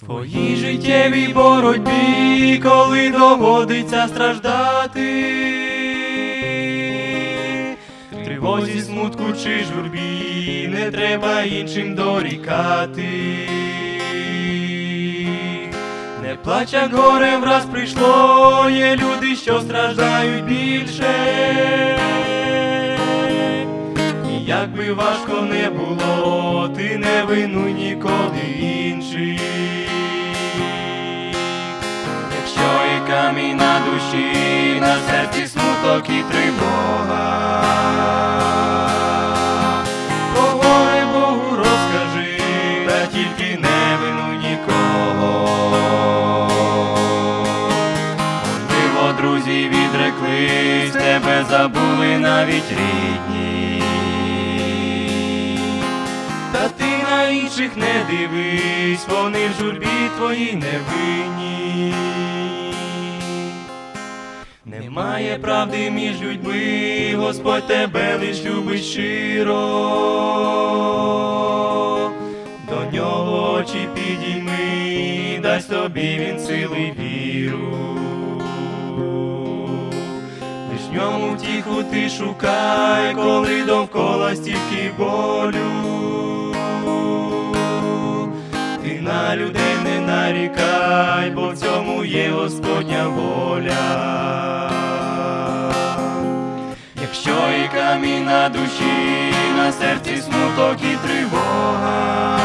Твоїй життєвій боротьбі, коли доводиться страждати, тривозі, смутку чи журбі, не треба іншим дорікати. Не плач, як горе враз прийшло, є люди, що страждають більше. Як би важко не було, ти не винуй ніколи і на душі, на серці смуток і тривога. Про горе Богу розкажи, та тільки не винуй нікого. Можливо, друзі відреклись, тебе забули навіть рідні. Та ти на інших не дивись, вони в журбі твої невинні. Немає правди між людьми, Господь тебе лиш любить щиро. До нього очі підійми, дасть тобі він сили віру. Лиш ньому втіху ти шукай, коли довкола стільки болю. Є Господня воля. Якщо і камінь на душі, на серці смуток і тривога.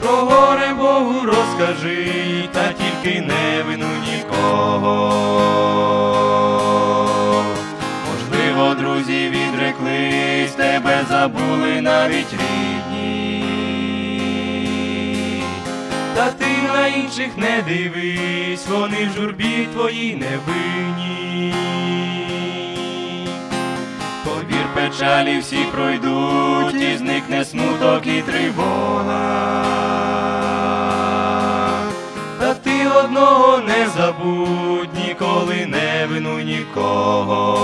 Про горе Богу розкажи, та тільки не вину нікого. Можливо, друзі відреклись, тебе забули навіть рідні. Інших не дивись, вони в журбі твої невинні. Повір, печалі всі пройдуть, і зникне смуток і тривога. Та ти одного не забудь, ніколи не вину нікого.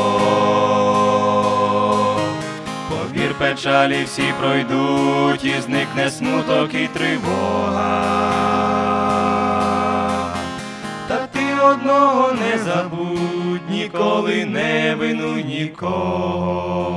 Повір, печалі всі пройдуть, і зникне смуток і тривога. Одного не забудь, ніколи не вину нікого.